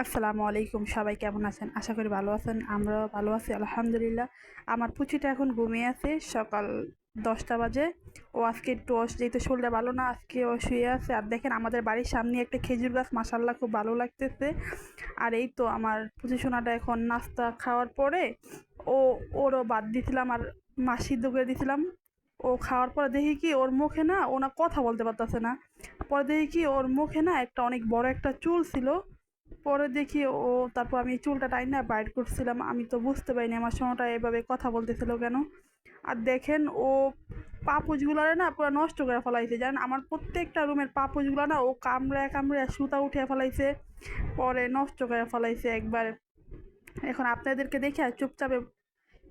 আসসালামু আলাইকুম, সবাই কেমন আছেন? আশা করি ভালো আছেন, আমরাও ভালো আছি, আলহামদুলিল্লাহ। আমার পুচিটা এখন ঘুমিয়ে আছে, সকাল দশটা বাজে। ও আজকে একটু যেহেতু শরীরটা ভালো না, আজকে ও শুয়ে আছে। আর দেখেন, আমাদের বাড়ির সামনে একটা খেজুর গাছ মাসাল্লাহ খুব ভালো লাগতেছে। আর এই তো আমার পুচি সোনাটা এখন নাস্তা খাওয়ার পরে, ও, ওরও বাদ দিয়েছিলাম আর মা সিদ্ধ করে দিয়েছিলাম ও খাওয়ার পরে দেখি কি, ওর মুখে না, ও না কথা বলতে পারতেছে না। পরে দেখি কি, ওর মুখে না একটা অনেক বড় একটা চুল ছিল। পরে দেখি ও তারপর আমি চুলটা টাইন না বাইট করছিলাম। আমি তো বুঝতে পারিনি আমার সোনাটা এভাবে কথা বলতেছিল কেন। আর দেখেন ও পাপুজগুলারে না পুরো নষ্ট করে ফেলাইছে। জানেন, আমার প্রত্যেকটা রুমের পাপুজগুলো না ও কামড়ে কামড়ে সুতা উঠে ফেলাইছে, পরে নষ্ট করে ফেলাইছে একবার। এখন আপনাদেরকে দেখে আর চুপচাপে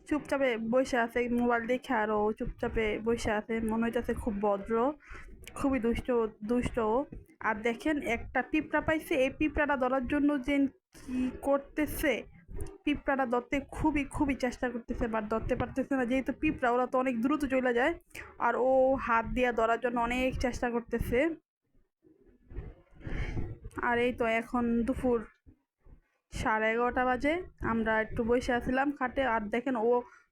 চুপচাপে বসে আছে, মোবাইল দেখে আর ও চুপচাপে বসে আছে। মনে হইতেছে খুব ভদ্র, খুবই দুষ্ট দুষ্ট। আর দেখেন, একটা পিঁপড়া পাইছে, এই পিঁপড়াটা ধরার জন্য যে কি করতেছে? পিঁপড়াটা ধরতে খুবই খুবই চেষ্টা করতেছে বাট ধরতে পারতেছে না। যেহেতু পিঁপড়া, ওরা তো অনেক দ্রুত চলে যায়, আর ও হাত দিয়ে ধরার জন্য অনেক চেষ্টা করতেছে। আর এই তো এখন দুপুর সাড়ে এগারোটা বাজে, আমরা একটু বসে আছিলাম খাটে, আর দেখেন ও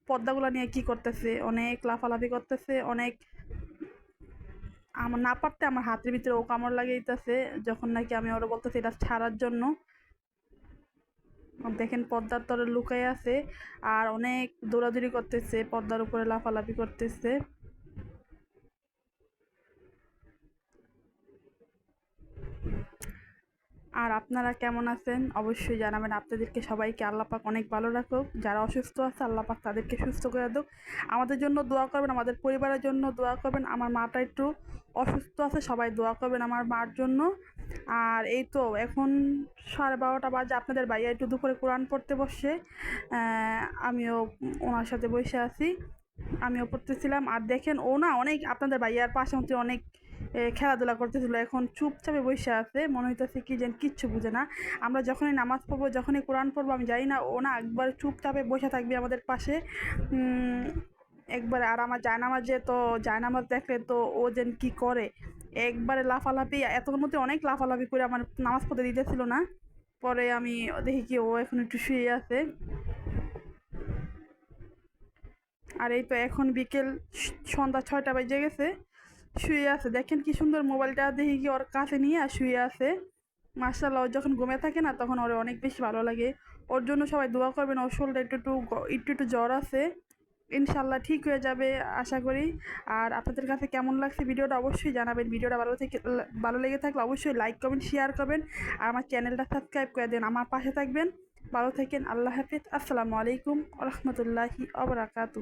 পর্দাগুলো নিয়ে কি করতেছে? অনেক লাফালাফি করতেছে, অনেক আমার না পারতে আমার হাতের ভিতরে ও কামড় লাগিয়েছে যখন নাকি আমি ওরা বলতেছি এটা ছাড়ার জন্য। দেখেন পর্দার তরে লুকাই আছে আর অনেক দৌড়াদৌড়ি করতেছে, পর্দার উপরে লাফালাফি করতেছে। আর আপনারা কেমন আছেন? অবশ্যই জানাবেন। আপনাদেরকে সবাইকে আল্লাপাক অনেক ভালো রাখুক। যারা অসুস্থ আছে, আল্লাপাক তাদেরকে সুস্থ করে দুক। আমাদের জন্য দোয়া করবেন, আমাদের পরিবারের জন্য দোয়া করবেন। আমার মাটা একটু অসুস্থ আছে, সবাই দোয়া করবেন আমার মার জন্য। আর এই তো এখন সাড়ে বারোটা বাজে। আপনাদের ভাইয়া একটু দুপুরে কোরআন পড়তে বসে আমিও ওনার সাথে বসে আছি। আমিও পড়তেছিলাম। আর দেখেন, ও না অনেক আপনাদের ভাইয়ার পাশাপাশি অনেক খেলাধুলা করতেছিল, এখন চুপচাপে বসে আছে, মনে হইতেছে কি যেন কিচ্ছু বুঝে না। আমরা যখনই নামাজ পড়ব, যখনই কোরআন পড়ব, আমি জানি না, ও না একবার চুপচাপে বসে থাকবে আমাদের পাশে। একবারে, আর আমার জায়নামাজে তো, জায়নামাজ দেখলে তো ও যেন কি করে? একবারে লাফালাফি এতক্ষণ মধ্যে অনেক লাফালাফি করে আমার নামাজ পড়তে দিতেছিল না। পরে আমি দেখি কি ও এখন একটু শুয়ে আছে। আর এই তো এখন বিকেল সন্ধ্যা ছয়টা বেজে গেছে। শুয়ে আছে। দেখেন কি সুন্দর মোবাইলটা দেখি কি ওর কাছে নিয়ে আর শুয়ে আছে। মার্শাল্লাহ যখন ঘুমে থাকে না, তখন ওর অনেক বেশি ভালো লাগে। ওর জন্য সবাই দোয়া করবেন, ওর শরীরটা একটু একটু একটু একটু জ্বর আছে। ইনশাল্লাহ ঠিক হয়ে যাবে, আশা করি। আর আপনাদের কাছে কেমন লাগছে ভিডিওটা অবশ্যই জানাবেন। ভিডিওটা ভালো থেকে ভালো লেগে থাকলে অবশ্যই লাইক করবেন শেয়ার করবেন। আর আমার চ্যানেলটা সাবস্ক্রাইব করে দেন। আমার পাশে থাকবেন। ভালো থাকেন। আল্লাহ হাফিজ। আসসালামু আলাইকুম রহমতুল্লাহি অবরাকাতু